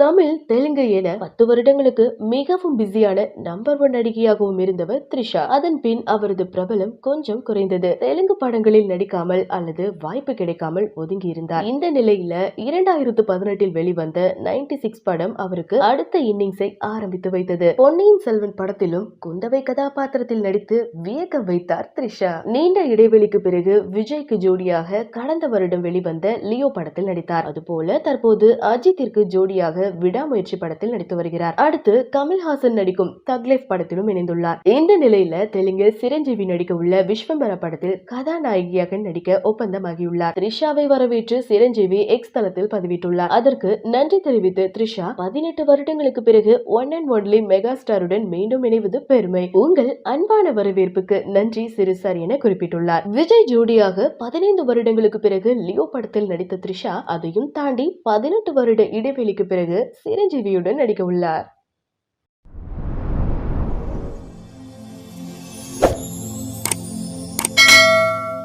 தமிழ் தெலுங்கு என பத்து வருடங்களுக்கு மிகவும் பிஸியான நம்பர் ஒன் நடிகையாகவும் இருந்தவர் த்ரிஷா. அதன் பின் அவரது பிரபலம் கொஞ்சம் குறைந்தது. தெலுங்கு படங்களில் நடிக்காமல் அல்லது வாய்ப்பு கிடைக்காமல் ஒதுங்கி இருந்தார் இந்த நிலையில இரண்டாயிரத்து பதினெட்டில் வெளிவந்த 96 சிக்ஸ் படம் அவருக்கு அடுத்த இன்னிங்ஸை ஆரம்பித்து வைத்தது. பொன்னியின் செல்வன் படத்திலும் குந்தவை கதாபாத்திரத்தில் நடித்து வியக்க வைத்தார் த்ரிஷா. நீண்ட இடைவெளிக்கு பிறகு விஜய்க்கு ஜோடியாக கடந்த வருடம் வெளிவந்த லியோ படத்தில் நடித்தார். அதுபோல தற்போது அஜித்திற்கு ஜோடியாக விடாமுயற்சி படத்தில் நடித்து வருகிறார். அடுத்து கமல்ஹாசன் நடிக்கும் தக்லைஃப் படத்திலும் இணைந்துள்ளார். இந்த நிலையில தெலுங்கில் சிரஞ்சீவி நடிக்க உள்ள விஸ்வம்பர படத்தில் கதாநாயகியாக நடிக்க ஒப்பந்தமாகியுள்ளார். த்ரிஷாவை வரவேற்று சிரஞ்சீவி எக்ஸ் தளத்தில் பதிவிட்டுள்ளார். அதற்கு நன்றி தெரிவித்து த்ரிஷா பதினெட்டு வருடங்களுக்கு பிறகு ஒன் அண்ட் ஒன்லி மெகா ஸ்டாருடன் மீண்டும் இணைவது பெருமை. உங்கள் அன்பான வரவேற்புக்கு நன்றி சிறு சார் என குறிப்பிட்டுள்ளார். விஜய் ஜோடியாக பதினைந்து வருடங்களுக்கு பிறகு லியோ படத்தில் நடித்த த்ரிஷா அதையும் தாண்டி பதினெட்டு வருட இடைவெளிக்கு பிறகு சிரஞ்சீவியுடன் நடிக்க உள்ளார்